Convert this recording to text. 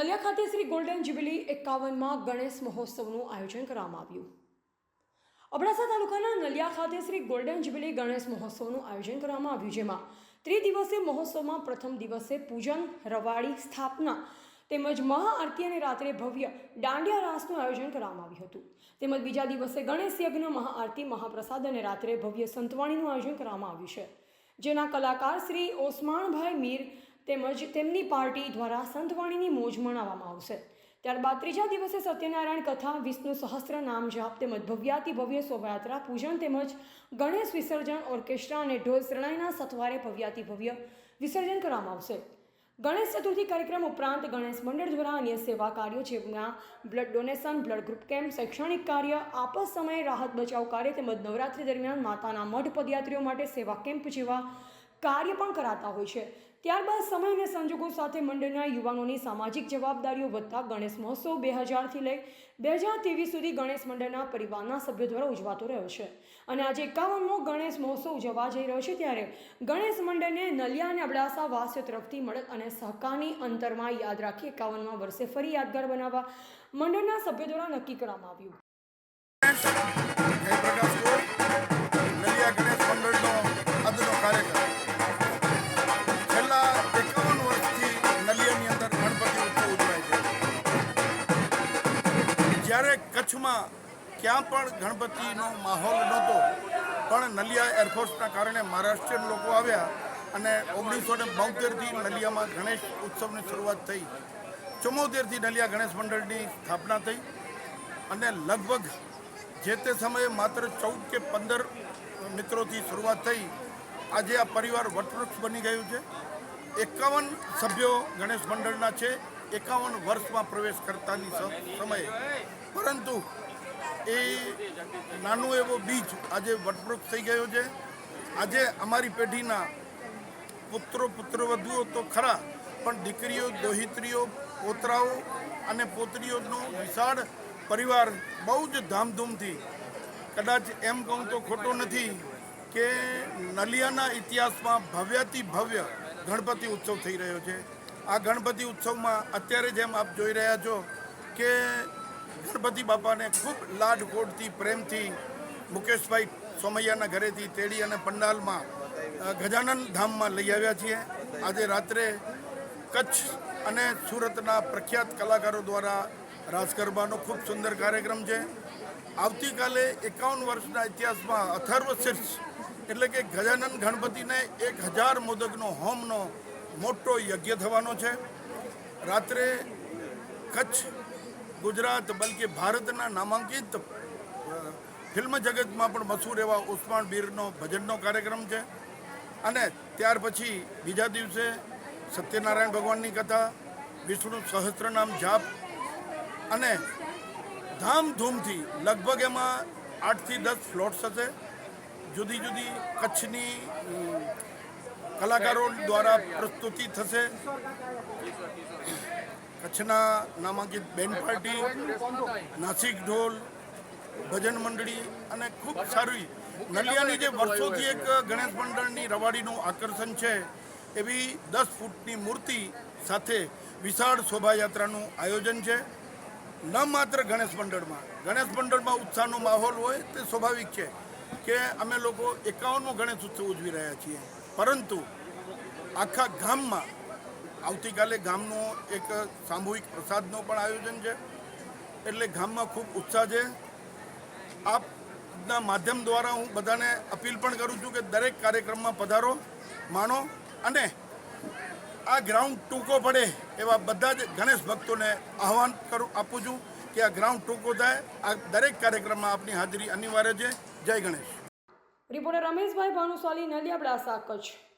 નલિયા ખાતે Shri golden jubilee એકાવનમાં ગણેશ મહોત્સવનું આયોજન કરવામાં આવ્યું. અબડાસા તાલુકાના નલિયા ખાતે શ્રી ગોલ્ડન જ્યુબિલી ગણેશ મહોત્સવનું આયોજન કરવામાં આવ્યું, જેમાં ત્રિદિવસીય મહોત્સવમાં પ્રથમ દિવસે પૂજન, રવાડી, સ્થાપના તેમજ મહાઆરતી અને રાત્રે ભવ્ય દાંડિયા રાસનું આયોજન કરવામાં આવ્યું હતું. તેમજ બીજા દિવસે ગણેશ યજ્ઞ, મહાઆરતી, મહાપ્રસાદ અને રાત્રે ભવ્ય સંતવાણીનું આયોજન કરવામાં આવ્યું છે. જેના કલાકાર શ્રી ઓસમાણભાઈ મીર તેમજ તેમની પાર્ટી દ્વારા સંતવાણીની મોજ મનાવવામાં આવશે. ત્યારબાદ ત્રીજા દિવસે સત્યનારાયણ કથા, વિષ્ણુ સહસ્ત્ર નામ જાપ તેમજ ભવ્યાતિ ભવ્ય શોભાયાત્રા, પૂજન તેમજ ગણેશ વિસર્જન ઓર્કેસ્ટ્રા અને ઢોલ શરણાઈના સથવારે ભવ્યાતિ ભવ્ય વિસર્જન કરવામાં આવશે. ગણેશ ચતુર્થી કાર્યક્રમ ઉપરાંત ગણેશ મંડળ દ્વારા અન્ય સેવા કાર્યો જેમના blood donation, blood group camp, શૈક્ષણિક કાર્ય, આપસ સમયે રાહત બચાવ કાર્ય તેમજ નવરાત્રી દરમિયાન માતાના મઢ પદયાત્રીઓ માટે સેવા કેમ્પ જેવા કાર્ય પણ કરાતા હોય છે. ત્યારબાદ સમય અને સંજોગો સાથે મંડળના યુવાનોની સામાજિક જવાબદારીઓ વધતા ગણેશ મહોત્સવ બે હજારથી લઈ બે હજાર ત્રેવીસ સુધી ગણેશ મંડળના પરિવારના સભ્યો દ્વારા ઉજવાતો રહ્યો છે. અને આજે એકાવનમો ગણેશ મહોત્સવ ઉજવવા જઈ રહ્યો છે ત્યારે ગણેશ મંડળને નલિયા અને અબડાસા વાસીઓ તરફથી મળત અને સહકારની અંતરમાં યાદ રાખી એકાવનમાં વર્ષે ફરી યાદગાર બનાવવા મંડળના સભ્યો દ્વારા નક્કી કરવામાં આવ્યું. કચ્છમાં ક્યાં પણ ગણપતિનો માહોલ નહોતો, પણ નલિયા એરફોર્સના કારણે મહારાષ્ટ્રીયન લોકો આવ્યા અને ઓગણીસો ને બોતેરથી નલિયામાં ગણેશ ઉત્સવની શરૂઆત થઈ. ચુમ્મોતેરથી નલિયા ગણેશ મંડળની સ્થાપના થઈ અને લગભગ જે તે સમયે માત્ર ચૌદ કે પંદર મિત્રોથી શરૂઆત થઈ, આજે આ પરિવાર વટવૃક્ષ બની ગયું છે. એકાવન સભ્યો ગણેશ મંડળના છે. એકાવન વર્ષમાં પ્રવેશ કરતાની સમયે. પરંતુ એ નાનું એવો બીજ આજે વટવૃક્ષ થઈ ગયો છે. આજે અમારી પેઢીના પુત્રો, પુત્રવધુઓ તો ખરા, પણ દીકરીઓ, દોહિત્રીઓ, પોતરાઓ અને પોતરીઓનો વિશાળ પરિવાર બહુ જ ધામધૂમથી, કદાચ એમ કહું તો ખોટો નથી, કે નલિયાના ઇતિહાસમાં ભવ્યથી ભવ્ય ગણપતિ ઉત્સવ થઈ રહ્યો છે. આ ગણપતિ ઉત્સવમાં અત્યારે જેમ આપ જોઈ રહ્યા છો કે ગણપતિ બાપાને ખૂબ લાડકોડથી પ્રેમથી મુકેશભાઈ સોમૈયાના ઘરેથી તેડી અને પંડાલમાં ગજાનંદ ધામમાં લઈ આવ્યા છીએ. આજે રાત્રે કચ્છ અને સુરતના પ્રખ્યાત કલાકારો દ્વારા રાસ ગરબાનો ખૂબ સુંદર કાર્યક્રમ છે. આવતીકાલે એકાવન વર્ષના ઇતિહાસમાં અથર્વ શીર્ષ, એટલે કે ગજાનન ગણપતિને એક હજાર મોદકનો હોમનો મોટો યજ્ઞ થવાનો છે. રાત્રે કચ્છ, ગુજરાત, બલકે ભારતના નામાંકિત ફિલ્મ જગતમાં પણ મશહૂર એવા ઉસ્માન બીરનો ભજનનો કાર્યક્રમ છે. અને ત્યાર પછી બીજા દિવસે સત્યનારાયણ ભગવાનની કથા, વિષ્ણુ સહસ્ત્રનામ જાપ અને ધામધૂમથી લગભગ એમાં આઠથી દસ ફ્લોટ્સ હશે. જુદી જુદી કચ્છની કલાકારો દ્વારા પ્રસ્તુતિ થશે. કચ્છના નામાંકિત બેન્ડ પાર્ટી, નાસિક ઢોલ, ભજન મંડળી અને ખૂબ સારી નલિયાની જે વર્ષોથી એક ગણેશ મંડળની રવાડીનું આકર્ષણ છે, એવી દસ ફૂટની મૂર્તિ સાથે વિશાળ શોભાયાત્રાનું આયોજન છે. ન માત્ર ગણેશ મંડળમાં ગણેશ મંડળમાં ઉત્સાહનો માહોલ હોય તે સ્વાભાવિક છે કે અમે લોકો એકાવનમો ગણેશ ઉત્સવ ઉજવી રહ્યા છીએ. પરંતુ આખા ગામમાં, આવતીકાલે ગામનો એક સામૂહિક પ્રસાદનો પણ આયોજન છે. એટલે ગામમાં ખૂબ ઉત્સાહ છે. આપના માધ્યમ દ્વારા હું બધાને અપીલ પણ કરું છું કે દરેક કાર્યક્રમમાં પધારો, માણો અને આ ગ્રાઉન્ડ ટૂંકો પડે એવા બધા જ ગણેશ ભક્તોને આહવાન કરું, આપું છું કે આ ગ્રાઉન્ડ ટૂંકો થાય. આ દરેક કાર્યક્રમમાં આપની હાજરી અનિવાર્ય છે. જય ગણેશ. રિપોર્ટર રમેશભાઈ ભાનુશાલી નલિયાબડા કચ્છ